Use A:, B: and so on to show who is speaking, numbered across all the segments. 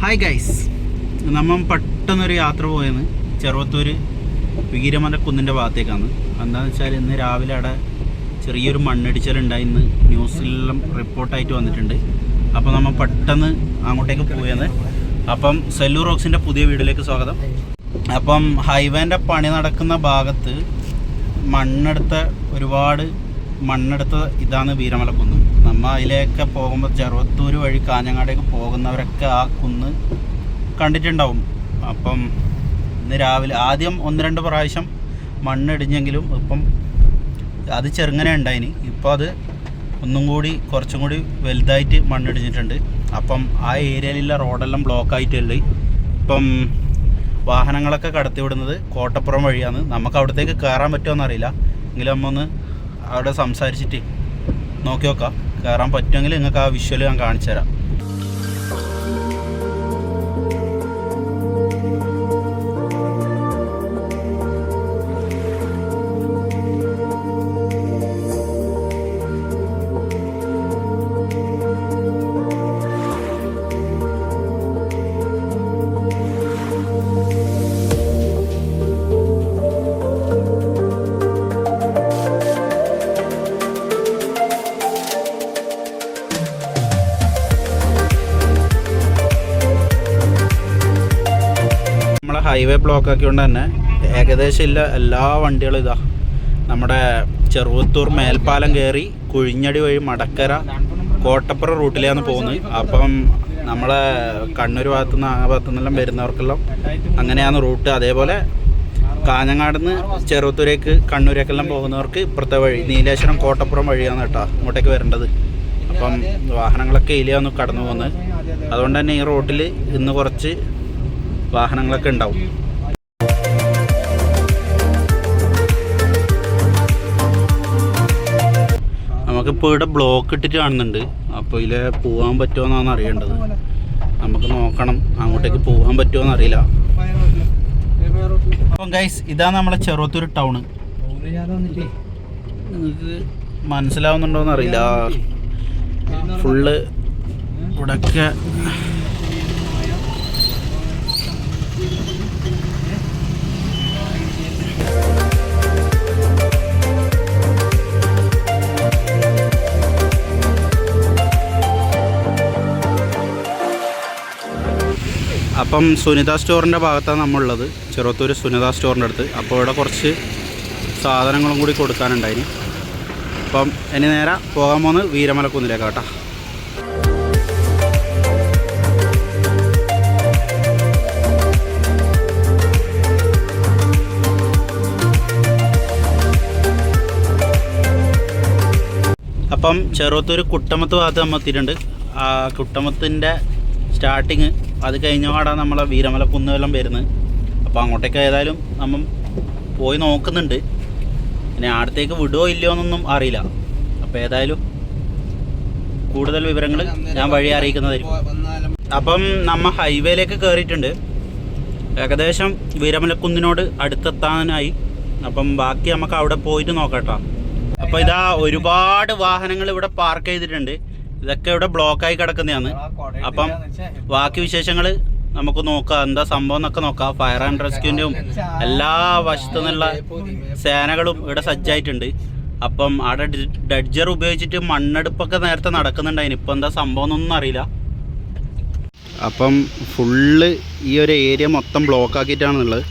A: Hi guys നമ്മൾ പെട്ടെന്നൊരു യാത്ര പോയെന്ന് ചെറുവത്തൂർ വീരമല കുന്നിന്റെ ഭാഗത്തേക്കാണ്. എന്താണെന്ന് വെച്ചാൽ ഇന്ന് രാവിലെ അവിടെ ചെറിയൊരു മണ്ണിടിച്ചിലുണ്ടായി. ഇന്ന് ന്യൂസിലെല്ലാം റിപ്പോർട്ടായിട്ട് വന്നിട്ടുണ്ട്. അപ്പോൾ നമ്മൾ പെട്ടെന്ന് അങ്ങോട്ടേക്ക് പോയത് അപ്പം സെല്ലു റോക്സിന്റെ പുതിയ വീഡിയോയിലേക്ക് സ്വാഗതം. അപ്പം ഹൈവേന്റെ പണി നടക്കുന്ന ഭാഗത്ത് മണ്ണെടുത്ത ഒരുപാട് മണ്ണെടുത്ത ഇതാണ് വീരമല കുന്ന്. നമ്മൾ അതിലേക്ക് പോകുമ്പോൾ ചെറുവത്തൂർ വഴി കാഞ്ഞങ്ങാടേക്ക് പോകുന്നവരൊക്കെ ആ കുന്ന് കണ്ടിട്ടുണ്ടാവും. അപ്പം ഇന്ന് രാവിലെ ആദ്യം ഒന്ന് രണ്ട് പ്രാവശ്യം മണ്ണിടിഞ്ഞെങ്കിലും ഇപ്പം അത് ചെറുങ്ങനെ ഉണ്ടായിന്. ഇപ്പോൾ അത് ഒന്നും കൂടി കുറച്ചും കൂടി വലുതായിട്ട് മണ്ണിടിഞ്ഞിട്ടുണ്ട്. അപ്പം ആ ഏരിയയിലുള്ള റോഡെല്ലാം ബ്ലോക്ക് ആയിട്ടുള്ളത് ഇപ്പം വാഹനങ്ങളൊക്കെ കടത്തിവിടുന്നത് കോട്ടപ്പുറം വഴിയാണ്. നമുക്ക് അവിടത്തേക്ക് കയറാൻ പറ്റുമോ എന്നറിയില്ല. എങ്കിലും നമ്മൊന്ന് അവിടെ സംസാരിച്ചിട്ട് നോക്കി നോക്കാം. കയറാൻ പറ്റുമെങ്കിൽ നിങ്ങൾക്ക് ആ വിഷ്വൽ ഞാൻ കാണിച്ചു തരാം ഹൈവേ ബ്ലോക്ക് ആക്കിക്കൊണ്ട് തന്നെ ഏകദേശം ഇല്ല എല്ലാ വണ്ടികളും ഇതാ. നമ്മുടെ ചെറുവത്തൂർ മേൽപ്പാലം കയറി കുഴിഞ്ഞടി വഴി മടക്കര കോട്ടപ്പുറ റൂട്ടിലാണ് പോകുന്നത്. അപ്പം നമ്മളെ കണ്ണൂർ ഭാഗത്തുനിന്ന് ആ ഭാഗത്തു നിന്നെല്ലാം വരുന്നവർക്കെല്ലാം അങ്ങനെയാണ് റൂട്ട്. അതേപോലെ കാഞ്ഞങ്ങാട് നിന്ന് ചെറുവത്തൂരേക്ക് കണ്ണൂരേക്കെല്ലാം പോകുന്നവർക്ക് ഇപ്പുറത്തെ വഴി നീലേശ്വരം കോട്ടപ്പുറം വഴിയാണ് കേട്ടോ ഇങ്ങോട്ടേക്ക് വരേണ്ടത്. അപ്പം വാഹനങ്ങളൊക്കെ ഇതിലെയാണ് കടന്നു പോകുന്നത്. അതുകൊണ്ട് തന്നെ ഈ റോട്ടിൽ ഇന്ന് കുറച്ച് വാഹനങ്ങളൊക്കെ ഉണ്ടാവും. നമുക്കിപ്പോൾ ഇവിടെ ബ്ലോക്ക് ഇട്ടിട്ട് കാണുന്നുണ്ട്. അപ്പോൾ ഇതിൽ പോകാൻ പറ്റുമോ എന്നാണ് അറിയേണ്ടത്. നമുക്ക് നോക്കണം അങ്ങോട്ടേക്ക് പോകാൻ പറ്റുമോ എന്നറിയില്ല അപ്പം ഗൈസ് ഇതാണ് നമ്മളെ ചെറുത്തൊരു ടൗണ് നിങ്ങൾക്ക് മനസ്സിലാവുന്നുണ്ടോ എന്നറിയില്ല ഫുള്ള് ഇവിടെയൊക്കെ അപ്പം സുനിത സ്റ്റോറിന്റെ ഭാഗത്താണ് നമ്മളുള്ളത്. ചെറുത്തൂർ സുനിത സ്റ്റോറിന്റെ അടുത്ത്. അപ്പോൾ ഇവിടെ കുറച്ച് സാധനങ്ങളും കൂടി കൊടുക്കാനുണ്ടായിന്. അപ്പം ഇനി നേരെ പോകാൻ പോകുന്നത് വീരമലക്കുന്നിലേക്ക് കേട്ടോ. അപ്പം ചെറുത്തൂർ കുട്ടമത്ത് ഭാഗത്ത് നമ്മൾ എത്തിയിട്ടുണ്ട്. ആ കുട്ടമത്തിന്റെ സ്റ്റാർട്ടിങ് അത് കഴിഞ്ഞ പാടാണ് നമ്മളെ വീരമല കുന്നുവെല്ലാം വരുന്നത്. അപ്പോൾ അങ്ങോട്ടേക്ക് ഏതായാലും നമ്മൾ പോയി നോക്കുന്നുണ്ട്. പിന്നെ അടുത്തേക്ക് വിടുമോ ഇല്ലയോ എന്നൊന്നും അറിയില്ല. അപ്പോൾ ഏതായാലും കൂടുതൽ വിവരങ്ങൾ ഞാൻ വഴി അറിയിക്കുന്നതായിരിക്കും. അപ്പം നമ്മൾ ഹൈവേയിലേക്ക് കയറിയിട്ടുണ്ട് ഏകദേശം വീരമലക്കുന്നിനോട് അടുത്തെത്താനായി. അപ്പം ബാക്കി നമുക്ക് അവിടെ പോയിട്ട് നോക്കട്ടോ. അപ്പോൾ ഇതാ ഒരുപാട് വാഹനങ്ങൾ ഇവിടെ പാർക്ക് ചെയ്തിട്ടുണ്ട്. ഇതൊക്കെ ഇവിടെ ബ്ലോക്കായി കിടക്കുന്നതാണ്. അപ്പം ബാക്കി വിശേഷങ്ങൾ നമുക്ക് നോക്കാം. എന്താ സംഭവം എന്നൊക്കെ നോക്കാം. ഫയർ ആൻഡ് റെസ്ക്യൂവിന്റെയും എല്ലാ വശത്തു നിന്നുള്ള സേനകളും ഇവിടെ സജ്ജായിട്ടുണ്ട്. അപ്പം അവിടെ ഡഡ്ജർ ഉപയോഗിച്ചിട്ട് മണ്ണെടുപ്പൊക്കെ നേരത്തെ നടക്കുന്നുണ്ടായിന്. ഇപ്പം എന്താ സംഭവം എന്നൊന്നും അറിയില്ല. അപ്പം ഫുള്ള് ഈ ഒരു ഏരിയ മൊത്തം ബ്ലോക്ക് ആക്കിയിട്ടാണുള്ളത്.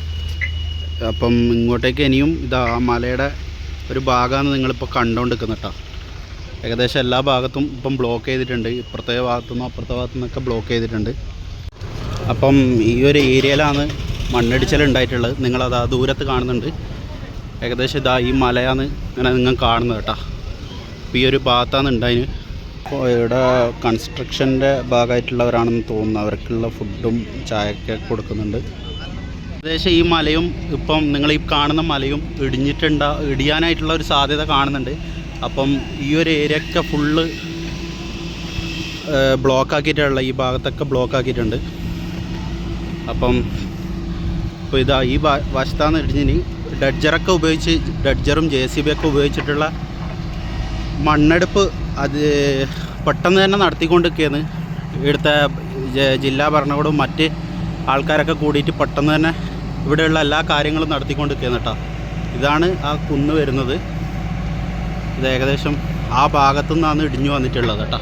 A: അപ്പം ഇങ്ങോട്ടേക്ക് ഇനിയും ഇതാ ആ മലയുടെ ഒരു ഭാഗമാണ് നിങ്ങളിപ്പോൾ കണ്ടുകൊണ്ടിരിക്കുന്നത് കേട്ടോ. ഏകദേശം എല്ലാ ഭാഗത്തും ഇപ്പം ബ്ലോക്ക് ചെയ്തിട്ടുണ്ട്. ഇപ്പുറത്തെ ഭാഗത്തുനിന്നും അപ്പുറത്തെ ഭാഗത്തു നിന്നൊക്കെ ബ്ലോക്ക് ചെയ്തിട്ടുണ്ട്. അപ്പം ഈ ഒരു ഏരിയയിലാണ് മണ്ണിടിച്ചിൽ ഉണ്ടായിട്ടുള്ളത്. നിങ്ങളത് ആ ദൂരത്ത് കാണുന്നുണ്ട്. ഏകദേശം ഇതാ ഈ മലയാണ് ഇങ്ങനെ നിങ്ങൾ കാണുന്നത് കേട്ടോ. ഈ ഒരു ഭാഗത്താണ് ഉണ്ടായിന് അപ്പോൾ ഇവിടെ കൺസ്ട്രക്ഷന്റെ ഭാഗമായിട്ടുള്ളവരാണെന്ന് തോന്നുന്നു. അവർക്കുള്ള ഫുഡും ചായയൊക്കെ കൊടുക്കുന്നുണ്ട്. ഏകദേശം ഈ മലയും ഇപ്പം നിങ്ങൾ ഈ കാണുന്ന മലയും ഇടിഞ്ഞിട്ടുണ്ടാ ഇടിയാനായിട്ടുള്ള ഒരു സാധ്യത കാണുന്നുണ്ട്. അപ്പം ഈ ഒരു ഏരിയ ഒക്കെ ഫുള്ള് ബ്ലോക്ക് ആക്കിയിട്ടുള്ള ഈ ഭാഗത്തൊക്കെ ബ്ലോക്ക് ആക്കിയിട്ടുണ്ട്. അപ്പം ഇപ്പോൾ ഇതാ ഈ വശത്താന്ന് ഇടിഞ്ഞിന് ഡഡ്ജറൊക്കെ ഉപയോഗിച്ച് ഡഡ്ജറും ജെ സി ബി ഒക്കെ ഉപയോഗിച്ചിട്ടുള്ള മണ്ണെടുപ്പ് അത് പെട്ടെന്ന് തന്നെ നടത്തിക്കൊണ്ടിരിക്കുകയാണ്. ഇവിടുത്തെ ജില്ലാ ഭരണകൂടവും മറ്റ് ആൾക്കാരൊക്കെ കൂടിയിട്ട് പെട്ടെന്ന് തന്നെ ഇവിടെയുള്ള എല്ലാ കാര്യങ്ങളും നടത്തിക്കൊണ്ടിരിക്കുകയാണ് കേട്ടോ. ഇതാണ് ആ കുന്ന് വരുന്നത്. ഇത് ഏകദേശം ആ ഭാഗത്തു നിന്നാണ് ഇടിഞ്ഞു വന്നിട്ടുള്ളത് കേട്ടോ.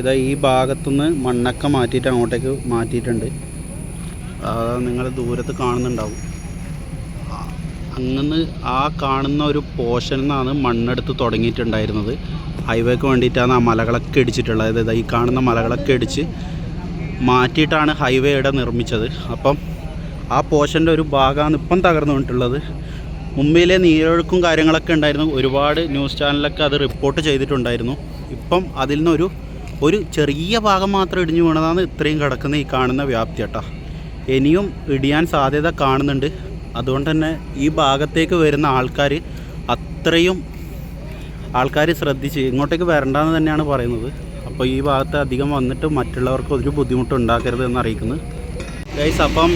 A: ഇതാ ഈ ഭാഗത്തുനിന്ന് മണ്ണൊക്കെ മാറ്റിയിട്ട് അങ്ങോട്ടേക്ക് മാറ്റിയിട്ടുണ്ട്. നിങ്ങൾ ദൂരത്ത് കാണുന്നുണ്ടാവും. അങ്ങനെ ആ കാണുന്ന ഒരു പോർഷനിൽ നിന്നാണ് മണ്ണെടുത്ത് തുടങ്ങിയിട്ടുണ്ടായിരുന്നത്. ഹൈവേക്ക് വേണ്ടിയിട്ടാണ് ആ മലകളൊക്കെ ഇടിച്ചിട്ടുള്ളത്. അതായത് ഈ കാണുന്ന മലകളൊക്കെ ഇടിച്ച് മാറ്റിയിട്ടാണ് ഹൈവേ ഇവിടെ നിർമ്മിച്ചത്. അപ്പം ആ പോർഷന്റെ ഒരു ഭാഗമാണ് ഇപ്പം തകർന്നു കൊണ്ടിട്ടുള്ളത് മുംബൈയിലെ നീരൊഴുക്കും കാര്യങ്ങളൊക്കെ ഉണ്ടായിരുന്നു. ഒരുപാട് ന്യൂസ് ചാനലൊക്കെ അത് റിപ്പോർട്ട് ചെയ്തിട്ടുണ്ടായിരുന്നു. ഇപ്പം അതിൽ നിന്നൊരു ഒരു ചെറിയ ഭാഗം മാത്രം ഇടിഞ്ഞു വീണതാണ് ഇത്രയും കിടക്കുന്ന ഈ കാണുന്ന വ്യാപ്തി കേട്ടോ. ഇനിയും ഇടിയാൻ സാധ്യത കാണുന്നുണ്ട്. അതുകൊണ്ട് തന്നെ ഈ ഭാഗത്തേക്ക് വരുന്ന ആൾക്കാർ അത്രയും ആൾക്കാർ ശ്രദ്ധിച്ച് ഇങ്ങോട്ടേക്ക് വരണ്ടെന്ന് തന്നെയാണ് പറയുന്നത്. അപ്പോൾ ഈ ഭാഗത്ത് അധികം വന്നിട്ട് മറ്റുള്ളവർക്ക് ഒരു ബുദ്ധിമുട്ട് ഉണ്ടാക്കരുത് എന്ന് അറിയിക്കുന്നു ഗൈസ് അപ്പം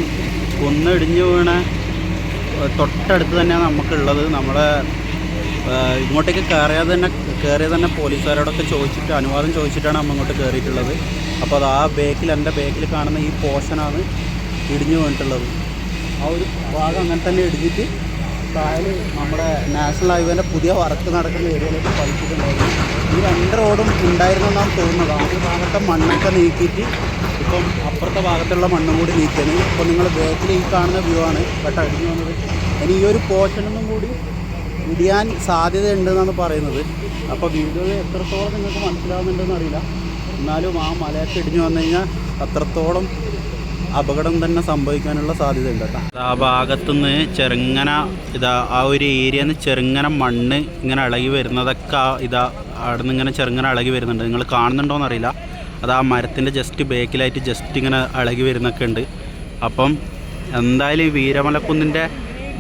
A: കുന്നിടിഞ്ഞു വീണ തൊട്ടടുത്ത് തന്നെയാണ് നമുക്കുള്ളത്. നമ്മളെ ഇങ്ങോട്ടേക്ക് കയറിയാതെ തന്നെ കയറിയത് തന്നെ പോലീസുകാരോടൊക്കെ ചോദിച്ചിട്ട് അനുവാദം ചോദിച്ചിട്ടാണ് നമ്മൾ ഇങ്ങോട്ട് കയറിയിട്ടുള്ളത്. അപ്പോൾ അത് ആ ബേക്കിൽ എന്റെ ബേക്കിൽ കാണുന്ന ഈ പോർഷനാണ് ഇടിഞ്ഞു പോയിട്ടുള്ളത്. ആ ഒരു ഭാഗം അങ്ങനെ തന്നെ ഇടിഞ്ഞിട്ട് താഴെ നമ്മുടെ നാഷണൽ ഹൈവേന്റെ പുതിയ വർക്ക് നടക്കുന്ന ഏരിയയിലേക്ക് പതിച്ചിട്ടുണ്ടായിരുന്നു. ഈ രണ്ട് റോഡും ഉണ്ടായിരുന്നെന്നാണ് തോന്നുന്നത്. ആദ്യ ഭാഗത്തെ മണ്ണൊക്കെ നീക്കിയിട്ട് ഇപ്പം അപ്പുറത്തെ ഭാഗത്തുള്ള മണ്ണും കൂടി നീക്കിയാണ്. ഇപ്പം നിങ്ങൾ ബേക്കിൽ ഈ കാണുന്ന വ്യൂ ആണ്. കേട്ടോ അടിഞ്ഞു വന്നത്. ഇനി ഈ ഒരു പോർഷനൊന്നും കൂടി ഇടിയാൻ സാധ്യതയുണ്ടെന്നാണ് പറയുന്നത്. അപ്പോൾ വീഡിയോയിൽ എത്രത്തോളം നിങ്ങൾക്ക് മനസ്സിലാവുന്നുണ്ടെന്ന് അറിയില്ല. എന്നാലും ആ മലയൊക്കെ ഇടിഞ്ഞു വന്നു കഴിഞ്ഞാൽ അത്രത്തോളം അപകടം തന്നെ സംഭവിക്കാനുള്ള സാധ്യതയുണ്ട് കേട്ടോ. ആ ഭാഗത്തുനിന്ന് ചെറുങ്ങന ഇതാ ആ ഒരു ഏരിയയിൽ നിന്ന് ചെറുങ്ങന മണ്ണ് ഇങ്ങനെ ഇളകി വരുന്നതൊക്കെ ഇതാ അവിടെ നിന്ന് ഇങ്ങനെ ചെറുങ്ങന ഇളകി വരുന്നുണ്ട്. നിങ്ങൾ കാണുന്നുണ്ടോയെന്ന് അറിയില്ല. അത് ആ മരത്തിന്റെ ജസ്റ്റ് ബേക്കിലായിട്ട് ജസ്റ്റ് ഇങ്ങനെ ഇളകി വരുന്നൊക്കെ ഉണ്ട്. അപ്പം എന്തായാലും ഈ വീരമലക്കുന്നിന്റെ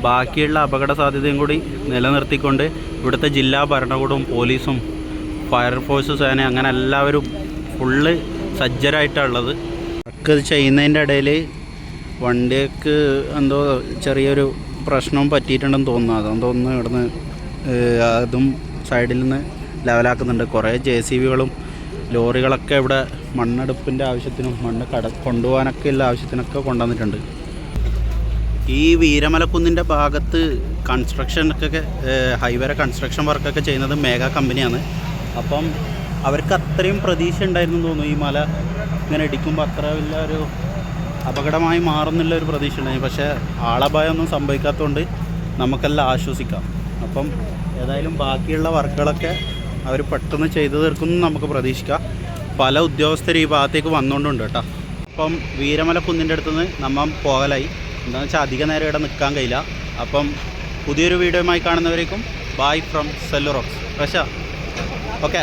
A: ബാക്കിയുള്ള അപകട സാധ്യതയും കൂടി നിലനിർത്തിക്കൊണ്ട് ഇവിടുത്തെ ജില്ലാ ഭരണകൂടവും പോലീസും ഫയർഫോഴ്സ് സേന അങ്ങനെ എല്ലാവരും ഫുള്ള് സജ്ജരായിട്ടാണ് ഒക്കെ ഇത് ചെയ്യുന്നതിന്റെ ഇടയിൽ വണ്ടിക്ക് എന്തോ ചെറിയൊരു പ്രശ്നവും പറ്റിയിട്ടുണ്ടെന്ന് തോന്നുന്നു. അതെന്ന് ഒന്ന് ഇവിടുന്ന് അതും സൈഡിൽ നിന്ന് ലെവലാക്കുന്നുണ്ട്. കുറേ ജെ സി ബികളും ലോറികളൊക്കെ ഇവിടെ മണ്ണെടുപ്പിന്റെ ആവശ്യത്തിനും മണ്ണ് കട കൊണ്ടുപോകാനൊക്കെ ഉള്ള ആവശ്യത്തിനൊക്കെ കൊണ്ടുവന്നിട്ടുണ്ട്. ഈ വീരമലക്കുന്നിന്റെ ഭാഗത്ത് കൺസ്ട്രക്ഷനൊക്കെ ഹൈവേരെ കൺസ്ട്രക്ഷൻ വർക്കൊക്കെ ചെയ്യുന്നത് മേഘ കമ്പനിയാണ് അപ്പം അവർക്ക് അത്രയും പ്രതീക്ഷ ഉണ്ടായിരുന്നു തോന്നുന്നു ഈ മല ഇങ്ങനെ ഇടിക്കുമ്പോൾ അത്ര വലിയ ഒരു അപകടമായി മാറുന്നില്ല ഒരു പ്രതീക്ഷ ഉണ്ടായിരുന്നു പക്ഷേ ആളപായമൊന്നും സംഭവിക്കാത്തതുകൊണ്ട് നമുക്കെല്ലാം ആശ്വസിക്കാം. അപ്പം ഏതായാലും ബാക്കിയുള്ള വർക്കുകളൊക്കെ അവർ പെട്ടെന്ന് ചെയ്തു തീർക്കുമെന്ന് നമുക്ക് പ്രതീക്ഷിക്കാം. പല ഉദ്യോഗസ്ഥർ ഈ ഭാഗത്തേക്ക് വന്നുകൊണ്ടുണ്ട് കേട്ടോ. അപ്പം വീരമല കുന്നിന്റെ അടുത്തുനിന്ന് നമ്മൾ പോകലായി. എന്താണെന്ന് വെച്ചാൽ അധിക നേരം ഇവിടെ നിൽക്കാൻ കഴിയില്ല. അപ്പം പുതിയൊരു വീഡിയോയുമായി കാണുന്നവരേക്കും ബായ് ഫ്രം സെല്ലുറോക്സ് പ്രശ ഓക്കെ.